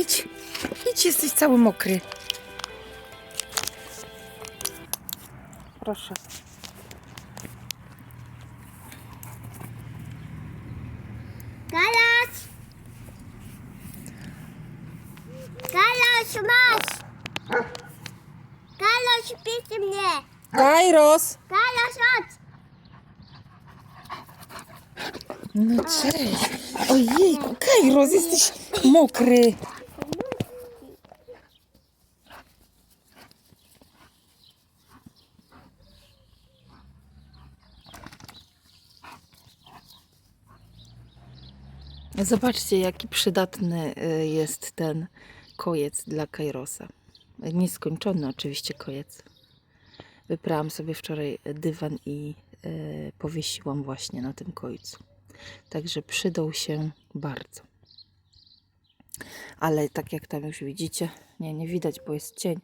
idź. Idź, jesteś cały mokry. Proszę. Galaś! Galaś, masz! Galaś, pisze mnie! Kairos! Galaś, chodź! No cześć. Ojejku, Kairos, jesteś mokry. Zobaczcie, jaki przydatny y, jest ten kojec dla Kairosa. Nieskończony oczywiście kojec. Wyprałam sobie wczoraj dywan i y, powiesiłam właśnie na tym kojcu. Także przydał się bardzo. Ale tak jak tam już widzicie, nie, nie widać, bo jest cień.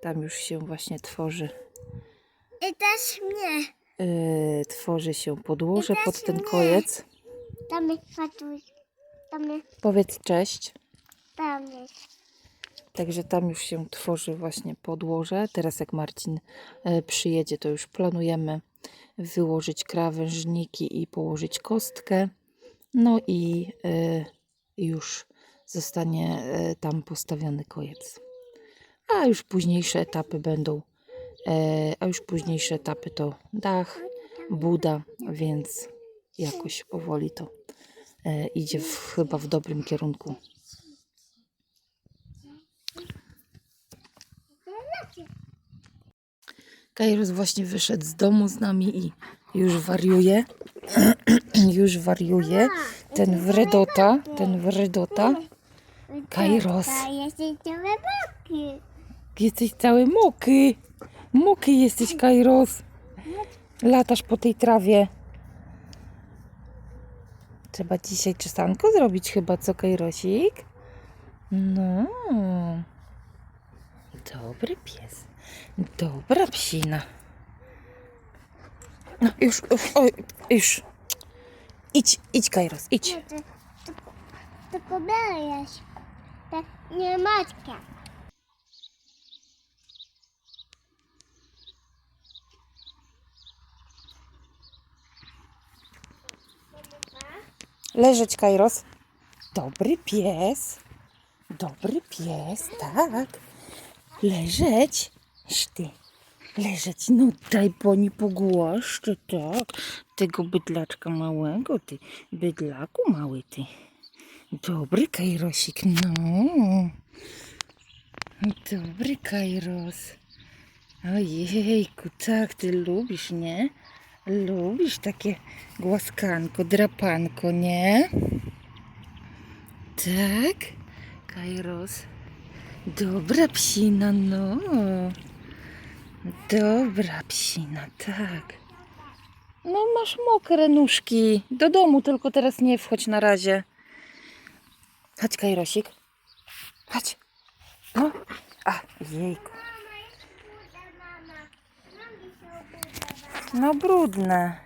Tam już się właśnie tworzy, I też mnie. yy, tworzy się podłoże pod ten kojec. Tam jest fatuś. Tam jest, Powiedz cześć. tam jest. Także tam już się tworzy właśnie podłoże. Teraz jak Marcin e, przyjedzie, to już planujemy wyłożyć krawężniki i położyć kostkę. No i e, już zostanie e, tam postawiony kojec. A już późniejsze etapy będą, a już późniejsze etapy to dach, buda, więc jakoś powoli to idzie w, chyba w dobrym kierunku. Kairos właśnie wyszedł z domu z nami i już wariuje. już wariuje. Ten wredota, ten wredota. Kairos. Jesteś. Jesteś cały mokry. Mokry jesteś, Kairos. Latasz po tej trawie. Trzeba dzisiaj czesanko zrobić chyba, co Kairosik? No. Dobry pies. Dobra psina. No już, już, oj, już. Idź, idź Kairos, idź. No to, to, to pobierać. Tak nie matka. Leżeć, Kairos. Dobry pies. Dobry pies, tak. Leżeć. Ty. Leżeć. No daj boni pogłaszczę, tak. Tego bydlaczka małego, ty. Bydlaku mały, ty. Dobry Kairosik, no. Dobry Kairos. Ojejku, tak, ty lubisz, nie? Lubisz takie głaskanko, drapanko, nie? Tak? Kairos. Dobra psina, no. Dobra psina, tak. No masz mokre nóżki. Do domu tylko teraz nie wchodź na razie. Chodź, Kairosik. Chodź. No. A, jejku. No brudne.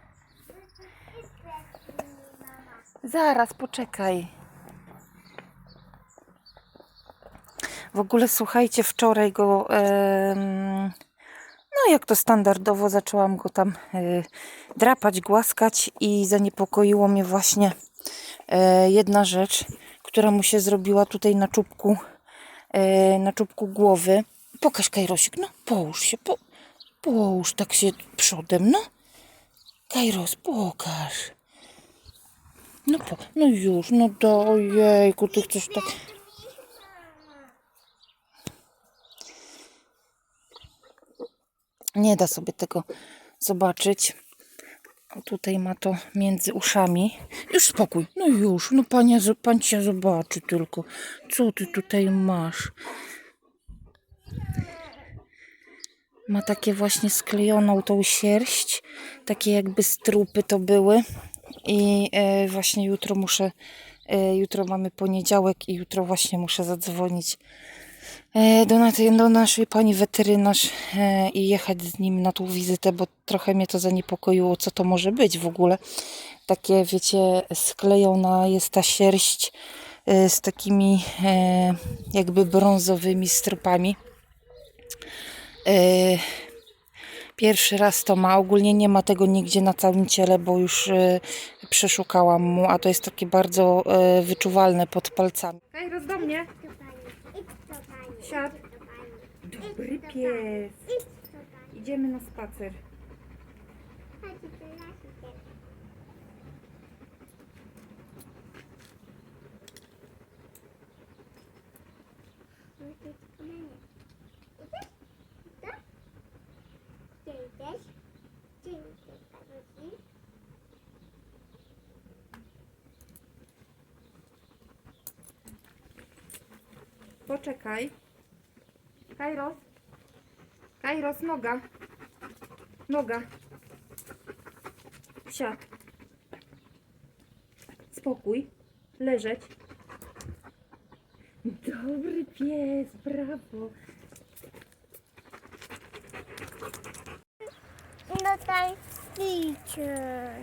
Zaraz, poczekaj. W ogóle słuchajcie, wczoraj go. no, jak to standardowo, zaczęłam go tam e, drapać, głaskać i zaniepokoiło mnie właśnie e, jedna rzecz, która mu się zrobiła tutaj na czubku, e, na czubku głowy. Pokaż, Kajrosik, no połóż się, po, połóż tak się przodem, no. Kairos, pokaż. No, po, no już, no do, ojejku, ty chcesz tak... Nie da sobie tego zobaczyć. Tutaj ma to między uszami. Już spokój, no już, no panie, pan cię zobaczy tylko. Co ty tutaj masz? Ma takie właśnie sklejoną tą sierść, takie jakby strupy to były. I e, właśnie jutro muszę, e, jutro mamy poniedziałek i jutro właśnie muszę zadzwonić e, do, do naszej pani weterynarz i jechać z nim na tą wizytę, bo trochę mnie to zaniepokoiło, co to może być w ogóle. Takie, wiecie, sklejona jest ta sierść z takimi jakby brązowymi stropami. E, Pierwszy raz to ma, ogólnie nie ma tego nigdzie na całym ciele, bo już e, przeszukałam mu, a to jest takie bardzo e, wyczuwalne pod palcami. Hej, roz do mnie. Siad. Dobry pies. Idziemy na spacer. Do Poczekaj. Kairos. Kairos, noga. Noga. Siad. Spokój. Leżeć. Dobry pies, brawo. No tak, idźcie.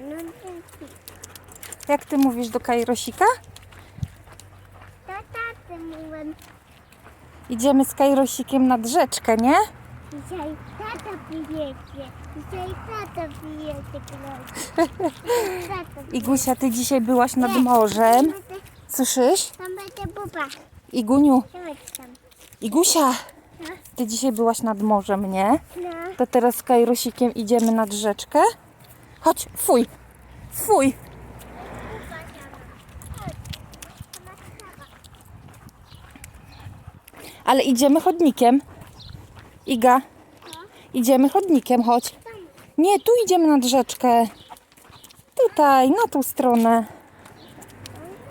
No tak, Jak ty mówisz do Kairosika? Tata, ty mówiłem. Idziemy z Kairosikiem nad rzeczkę, nie? Dzisiaj tata przyjedzie. Dzisiaj tata przyjedzie. Tata Igusia, ty dzisiaj byłaś nad morzem. Słyszysz? Tam będzie buba. Iguniu. Igusia, No. ty dzisiaj byłaś nad morzem, nie? No. To teraz z Kairosikiem idziemy nad rzeczkę. Chodź, fuj, fuj. Ale idziemy chodnikiem. Iga, idziemy chodnikiem, chodź. Nie, tu idziemy nad rzeczkę. Tutaj, na tą stronę.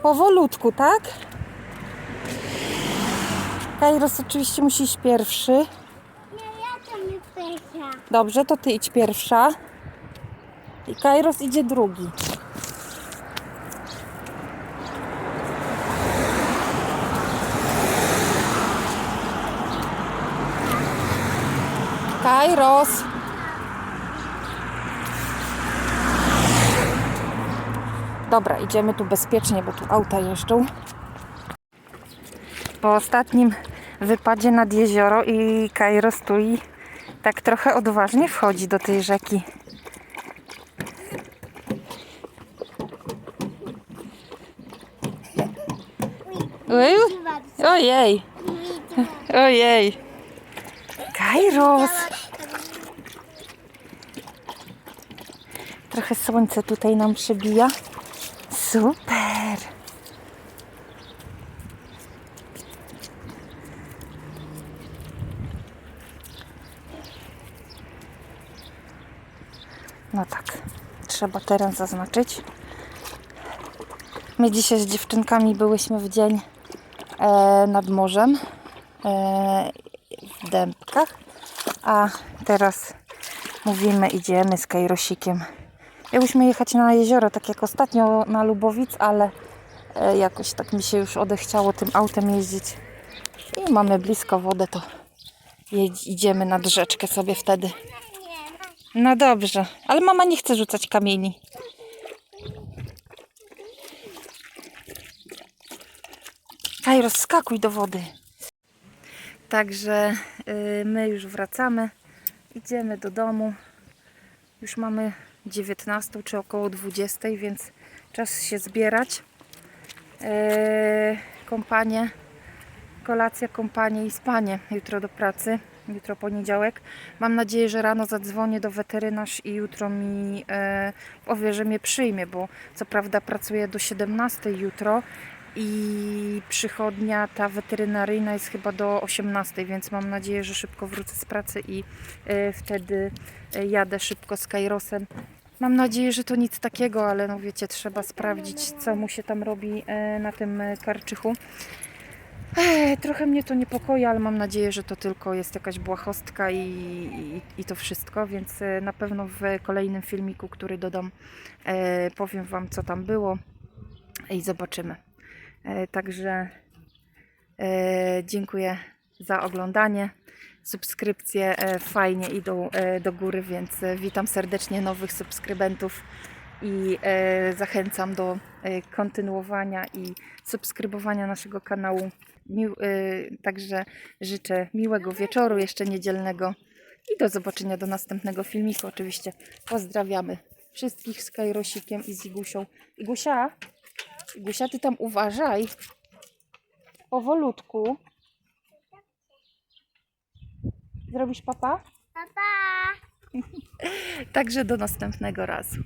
Powolutku, tak? Kairos oczywiście musi iść pierwszy. Nie, ja to nie pyta. Dobrze, to ty idź pierwsza. I Kairos idzie drugi. Kairos. Dobra, idziemy tu bezpiecznie, bo tu auta jeżdżą. Po ostatnim wypadzie nad jezioro i Kairos tu i tak trochę odważnie wchodzi do tej rzeki. Oj, Ojej, ojej. Kairos. Trochę słońce tutaj nam przebija. Super. No tak, trzeba teren zaznaczyć. My dzisiaj z dziewczynkami byłyśmy w dzień e, nad morzem e, w Dębkach, a teraz mówimy, idziemy z Kajrosikiem. Miałyśmy jechać na jezioro, tak jak ostatnio na Lubowic, ale e, jakoś tak mi się już odechciało tym autem jeździć. I mamy blisko wodę, to idziemy nad rzeczkę sobie wtedy. No dobrze, ale mama nie chce rzucać kamieni. Kaj, rozskakuj do wody. Także y, my już wracamy. Idziemy do domu. Już mamy 19 czy około 20, więc czas się zbierać. Yy, kąpanie, kolacja, kąpanie i spanie jutro do pracy. Jutro poniedziałek. Mam nadzieję, że rano zadzwonię do weterynarz i jutro mi e, powie, że mnie przyjmie, bo co prawda pracuję do 17 jutro i przychodnia ta weterynaryjna jest chyba do 18, więc mam nadzieję, że szybko wrócę z pracy i e, wtedy e, jadę szybko z Kairosem. Mam nadzieję, że to nic takiego, ale no wiecie, trzeba sprawdzić, co mu się tam robi e, na tym karczychu. Ech, trochę mnie to niepokoi, ale mam nadzieję, że to tylko jest jakaś błahostka i, i, i to wszystko, więc na pewno w kolejnym filmiku, który dodam, powiem Wam, co tam było i zobaczymy. E, także e, dziękuję za oglądanie. Subskrypcje e, fajnie idą do góry, więc witam serdecznie nowych subskrybentów i zachęcam do kontynuowania i subskrybowania naszego kanału. Także życzę miłego wieczoru, jeszcze niedzielnego i do zobaczenia do następnego filmiku. Oczywiście pozdrawiamy wszystkich z Kajrosikiem i z Igusią. Igusia, Igusia, ty tam uważaj. Powolutku. Zrobisz papa? Pa, pa. Także do następnego razu.